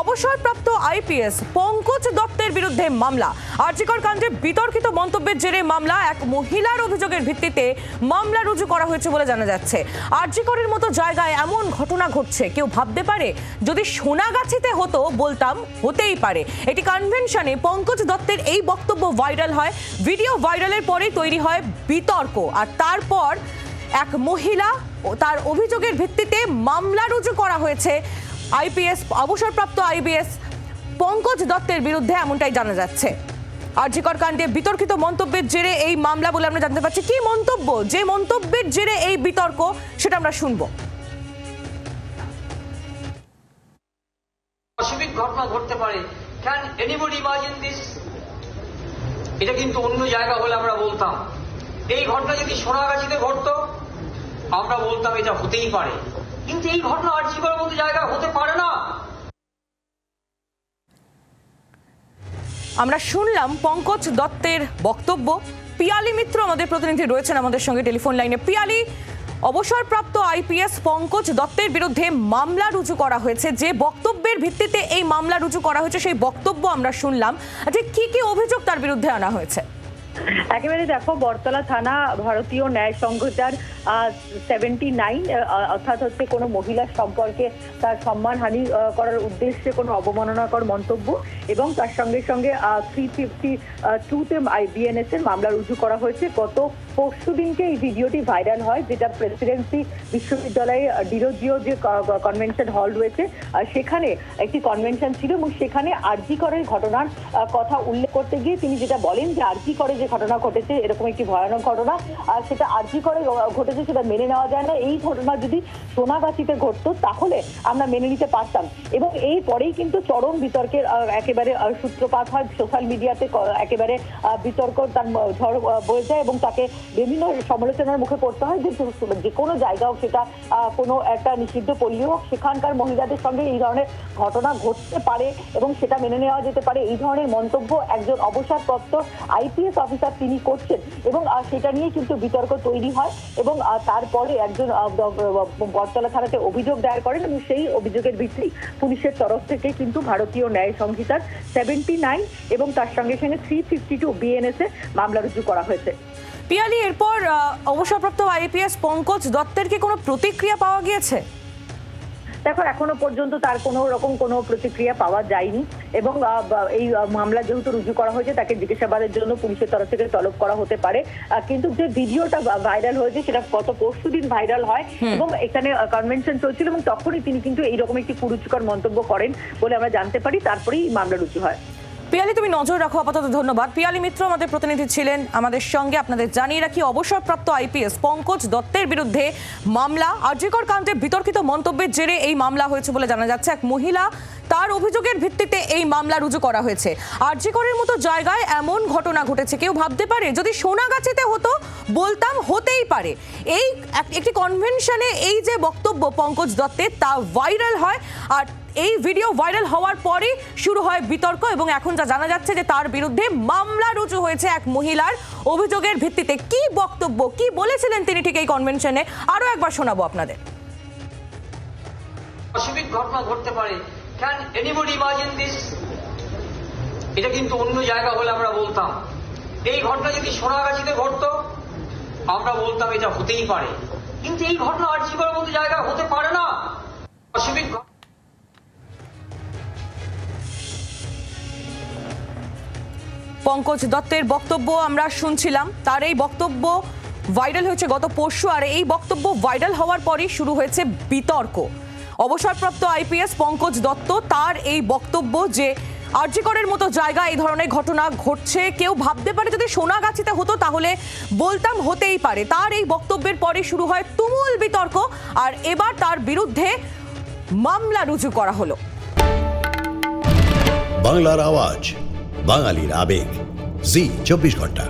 অবসরপ্রাপ্ত আইপিএস পঙ্কজ দত্তের বিরুদ্ধে মামলা। আর্জিকর কাণ্ডে বিতর্কিত মন্তব্যের জেরে মামলা। এক মহিলার অভিযোগের ভিত্তিতে মামলা রুজু করা হয়েছে বলে জানা যাচ্ছে। আর্জিকরের মতো জায়গায় এমন ঘটনা ঘটছে, কেউ ভাবতে পারে? যদি সোনাগাছিতে হতো, বলতাম হতেই পারে। এটি কনভেনশনে পঙ্কজ দত্তের এই বক্তব্য ভাইরাল হয়। ভিডিও ভাইরালের পরেই তৈরি হয় বিতর্ক। আর তারপর এক মহিলা তার অভিযোগের ভিত্তিতে মামলা রুজু করা হয়েছে। আইপিএস, অবসরপ্রাপ্ত আইবিএস পঙ্কজ দত্তের বিরুদ্ধে এমনটাই জানা যাচ্ছে। আরজিকর কাণ্ডে বিতর্কিত মন্তব্যের জেরে এই মামলা বলে আমরা জানতে পারছি। কি মন্তব্য? যে মন্তব্যের জেরে এই বিতর্ক, সেটা আমরা শুনব। অস্বাভাবিক ঘটনা ঘটতে পারে। ক্যান এনিবডি ইমাজিন দিস এটা কিন্তু অন্য জায়গা হলে আমরা বলতাম। এই ঘটনা যদি সোনাগাছিতে ঘটতো, আমরা বলতাম এটা হতেই পারে। কিন্তু এই ঘটনা আর্জিকর মতো জায়গা হতে পারে না। আমরা শুনলাম পঙ্কজ দত্তের বক্তব্য। পিয়ালি মিত্র আমাদের প্রতিনিধি রয়েছেন আমাদের সঙ্গে টেলিফোন লাইনে। পিয়ালি, অবসরপ্রাপ্ত আইপিএস পঙ্কজ দত্তের বিরুদ্ধে মামলা রুজু করা হয়েছে। যে বক্তব্যের ভিত্তিতে এই মামলা রুজু করা হয়েছে, সেই বক্তব্য আমরা শুনলাম। যে কি কি অভিযোগ তার বিরুদ্ধে আনা হয়েছে? একেবারে দেখো বরতলা থানা ভারতীয় ন্যায় সংহিতার সেভেন্টি নাইন অর্থাৎ হচ্ছে কোনো মহিলার সম্পর্কে তার সম্মানহানি করার উদ্দেশ্যে কোনো অবমাননাকর মন্তব্য এবং তার সঙ্গে সঙ্গে থ্রি ফিফটি টুতে বিএনএস এর মামলা রুজু করা হয়েছে। গত পরশু দিনকে এই ভিডিওটি ভাইরাল হয়, যেটা প্রেসিডেন্সি বিশ্ববিদ্যালয়ে ডিরোজিও যে কনভেনশন হল রয়েছে সেখানে একটি কনভেনশন ছিল এবং সেখানে আরজি করের ঘটনার কথা উল্লেখ করতে গিয়ে তিনি যেটা বলেন যে আরজি করে যে ঘটনা ঘটেছে, এরকম একটি ভয়ানক ঘটনা, আর সেটা আরজি করে ঘটেছে সেটা মেনে নেওয়া যায় না। এই ঘটনা যদি সোনাগাছিতে ঘটতো, তাহলে আমরা মেনে নিতে পারতাম। এবং এই পরেই কিন্তু চরম বিতর্কের একেবারে সূত্রপাত হয়। সোশ্যাল মিডিয়াতে একেবারে বিতর্ক তার ঝড় বয়ে যায় এবং তাকে বিভিন্ন সমালোচনার মুখে পড়তে হয়। যে যে কোনো জায়গা হোক সেটা কোনো একটা নিষিদ্ধ পল্লী হোক, সেখানকার মহিলাদের সঙ্গে এই ধরনের ঘটনা ঘটতে পারে এবং সেটা মেনে নেওয়া যেতে পারে। এই ধরনের মন্তব্য একজন অবসরপ্রাপ্ত আইপিএস অফিসার তিনি করছেন এবং সেটা নিয়ে কিন্তু বিতর্ক তৈরি হয় এবং তারপরে একজন বটতলা থানাতে অভিযোগ দায়ের করেন এবং সেই অভিযোগের ভিত্তি পুলিশের তরফ থেকে কিন্তু ভারতীয় ন্যায় সংহিতার সেভেন্টি নাইন এবং তার সঙ্গে সঙ্গে থ্রি ফিফটি টু বিএনএস এ মামলা রুজু করা হয়েছে। পিয়ালি, এরপর অবসরপ্রাপ্ত আইপিএস পঙ্কজ দত্তের কি কোনো প্রতিক্রিয়া পাওয়া গিয়েছে? দেখো এখনও পর্যন্ত তার কোনো রকম কোনো প্রতিক্রিয়া পাওয়া যায়নি এবং এই মামলা যেহেতু রুজু করা হয়েছে তাকে জিজ্ঞাসাবাদের জন্য পুলিশের তরফ থেকে তলব করা হতে পারে। কিন্তু যে ভিডিওটা ভাইরাল হয়েছে সেটা গত পরশু দিন ভাইরাল হয় এবং এখানে কনভেনশন চলছিল এবং তখনই তিনি কিন্তু এইরকম একটি কুরুচিকর মন্তব্য করেন বলে আমরা জানতে পারি তারপরেই মামলা রুজু হয়। পিয়ালি, তুমি নজর রাখো, আপাতত ধন্যবাদ। পিয়ালি মিত্র আমাদের প্রতিনিধি ছিলেন আমাদের সঙ্গে। আপনাদের জানিয়ে রাখি, অবসরপ্রাপ্ত আইপিএস পঙ্কজ দত্তের বিরুদ্ধে মামলা। আর্যিকর কাণ্ডে বিতর্কিত মন্তব্যের জেরে এই মামলা হয়েছে বলে জানা যাচ্ছে। এক মহিলা তার অভিযোগের ভিত্তিতে এই মামলা রুজু করা হয়েছে। আর্যিকরের মতো জায়গায় এমন ঘটনা ঘটেছে, কেউ ভাবতে পারে যদি সোনাগাছিতে হতো, বলতাম হতেই পারে। এই একটি কনভেনশনে এই যে বক্তব্য পঙ্কজ দত্তের, তা ভাইরাল হয় আর এই ভিডিও ভাইরাল হওয়ার পরে শুরু হয় বিতর্ক এবং এখন যা জানা যাচ্ছে যে তার বিরুদ্ধে মামলা রুজু হয়েছে এক মহিলার অভিযোগের ভিত্তিতে। কি বক্তব্য, কি বলেছিলেন তিনি ঠিক এই কনভেনশনে আরও একবার শোনাবো আপনাদের। অস্বাভাবিক ঘটনা ঘটতে পারে। ক্যান এনিবডি ইমাজিন দিস এটা কিন্তু অন্য জায়গা হলে আমরা বলতাম। এই ঘটনা যদি সোনাগাছিতে ঘটতো, আমরা বলতাম এটা হতেই পারে। কিন্তু এই ঘটনা আর্জিকর মতো জায়গা হতে পারে না। ঘটনা পঙ্কজ দত্তের বক্তব্য আমরা শুনছিলাম। তার এই বক্তব্য ভাইরাল হয়েছে গত পরশু, আর এই বক্তব্য ভাইরাল হওয়ার পরই শুরু হয়েছে বিতর্ক। অবসরপ্রাপ্ত আইপিএস পঙ্কজ দত্ত তার এই বক্তব্য যে আর্যিকরের মতো জায়গা এই ধরনের ঘটনা ঘটছে, কেউ ভাবতে পারে যদি সোনাগাছিতে হতো তাহলে বলতাম হতেই পারে। তার এই বক্তব্যের পরে শুরু হয় তুমুল বিতর্ক আর এবার তার বিরুদ্ধে মামলা রুজু করা হলো। বাংলার আওয়াজ, বাঙালির আবেগ। জি, চব্বিশ ঘণ্টা।